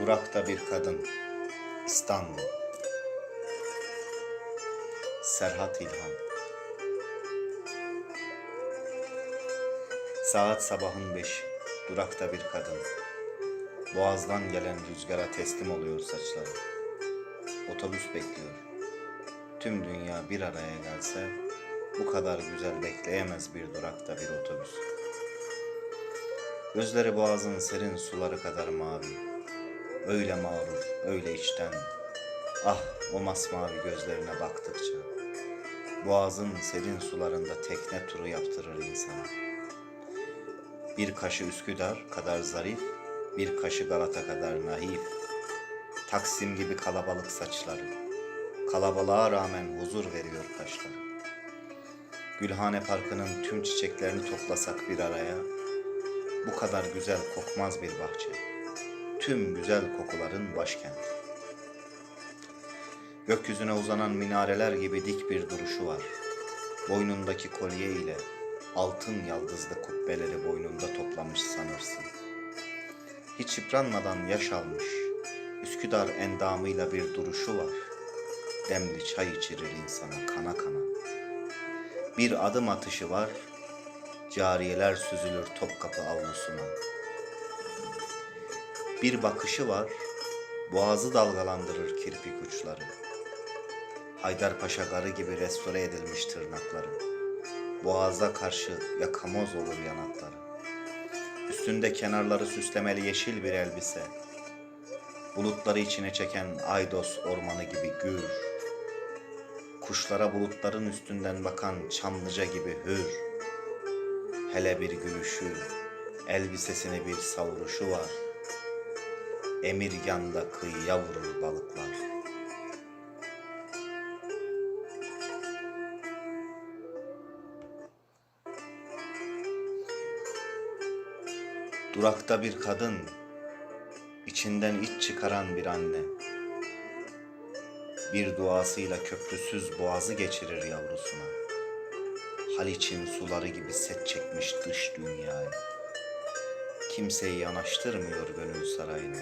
Durakta bir kadın. İstanbul. Serhat İlhan. Saat sabahın beş Durakta bir kadın. Boğazdan gelen rüzgara teslim oluyor saçları. Otobüs bekliyor. Tüm dünya bir araya gelse Bu kadar güzel bekleyemez bir durakta bir otobüs. Gözleri boğazın serin suları kadar mavi Öyle mağrur, öyle içten. Ah o masmavi gözlerine baktıkça. Boğazın serin sularında tekne turu yaptırır insana. Bir kaşı Üsküdar kadar zarif, bir kaşı Galata kadar naif. Taksim gibi kalabalık saçları. Kalabalığa rağmen huzur veriyor kaşları. Gülhane Parkı'nın tüm çiçeklerini toplasak bir araya, bu kadar güzel kokmaz bir bahçe tüm güzel kokuların başkenti. Gökyüzüne uzanan minareler gibi dik bir duruşu var. Boynundaki kolye ile altın yaldızlı kubbeleri boynunda toplamış sanırsın. Hiç yıpranmadan yaş almış, Üsküdar endamıyla bir duruşu var. Demli çay içirir insana kana kana. Bir adım atışı var, cariyeler süzülür Topkapı avlusuna. Bir bakışı var, boğazı dalgalandırır kirpik uçları. Haydarpaşa garı gibi restore edilmiş tırnakları. Boğazda karşı yakamoz olur yanakları. Üstünde kenarları süslemeli yeşil bir elbise. Bulutları içine çeken Aydos ormanı gibi gür. Kuşlara bulutların üstünden bakan Çamlıca gibi hür. Hele bir gülüşü, elbisesini bir savuruşu var.'' Emirgan'da kıyıya vurur balıklar. Durakta bir kadın, içinden iç çıkaran bir anne. Bir duasıyla köprüsüz boğazı geçirir yavrusuna. Haliç'in suları gibi set çekmiş dış dünyaya. Kimseyi yanaştırmıyor gönül sarayına.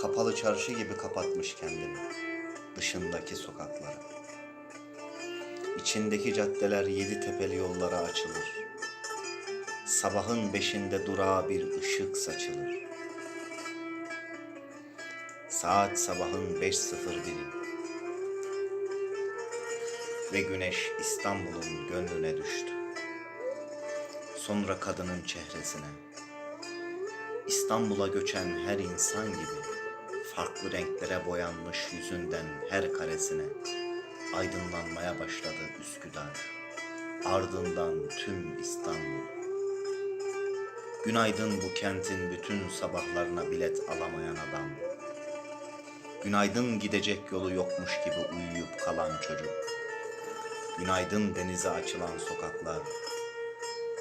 Kapalı çarşı gibi kapatmış kendini dışındaki sokaklara. İçindeki caddeler yedi tepeli yollara açılır. Sabahın beşinde durağa bir ışık saçılır. Saat sabahın beş sıfır biri. Ve güneş İstanbul'un gönlüne düştü sonra kadının çehresine. İstanbul'a göçen her insan gibi farklı renklere boyanmış yüzünden her karesine aydınlanmaya başladı Üsküdar. Ardından tüm İstanbul. Günaydın bu kentin bütün sabahlarına bilet alamayan adam. Günaydın gidecek yolu yokmuş gibi uyuyup kalan çocuk. Günaydın denize açılan sokaklar.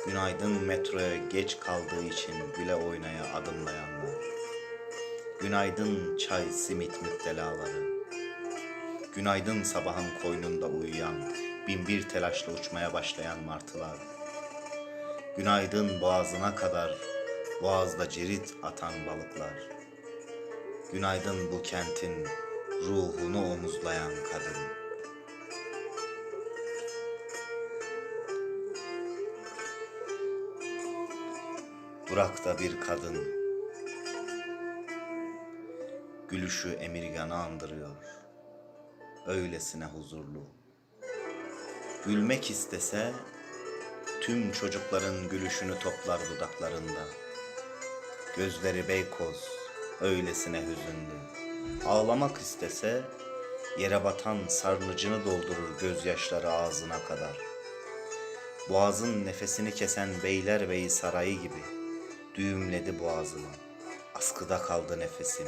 Günaydın metroya geç kaldığı için güle oynaya adımlayanlar. Günaydın çay simit müptelaları. Günaydın sabahın koynunda uyuyan, bin bir telaşla uçmaya başlayan martılar. Günaydın boğazına kadar boğazda cirit atan balıklar. Günaydın bu kentin ruhunu omuzlayan kadın. Durakta bir kadın. Gülüşü emirganı andırıyor. Öylesine huzurlu. Gülmek istese Tüm çocukların gülüşünü toplar dudaklarında. Gözleri beykoz Öylesine hüzünlü. Ağlamak istese Yere batan sarnıcını doldurur gözyaşları ağzına kadar. Boğazın nefesini kesen Beylerbeyi sarayı gibi Düğümledi boğazımı. Askıda kaldı nefesim.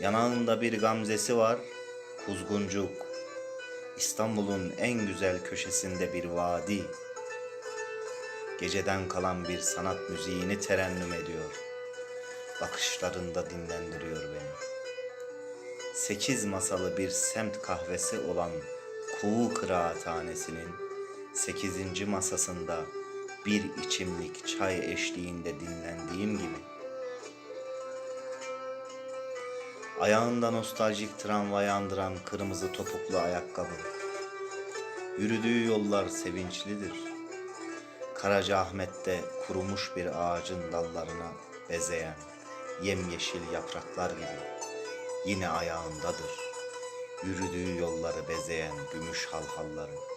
Yanağında bir gamzesi var. Kuzguncuk. İstanbul'un en güzel köşesinde bir vadi. Geceden kalan bir sanat müziğini terennüm ediyor. Bakışlarında dinlendiriyor beni. Sekiz masalı bir semt kahvesi olan Kuğu Kıraathanesi'nin sekizinci masasında bir içimlik çay eşliğinde dinlendiğim gibi Ayağında nostaljik tramvay andıran kırmızı topuklu ayakkabı. Yürüdüğü yollar sevinçlidir. Karacaahmet'te kurumuş bir ağacın dallarına bezeyen yemyeşil yapraklar gibi yine ayağındadır. Yürüdüğü yolları bezeyen gümüş halhalları.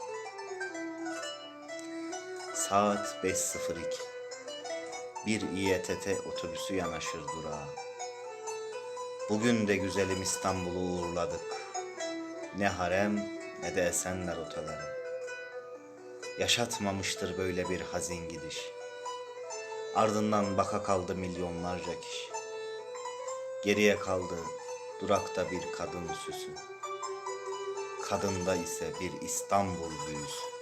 Saat 5.02. Bir İETT otobüsü yanaşır durağa. Bugün de güzelim İstanbul'u uğurladık. Ne harem ne de esenler otaları. Yaşatmamıştır böyle bir hazin gidiş. Ardından baka kaldı milyonlarca kişi. Geriye kaldı durakta bir kadın süsü. Kadında ise bir İstanbul büyüsü.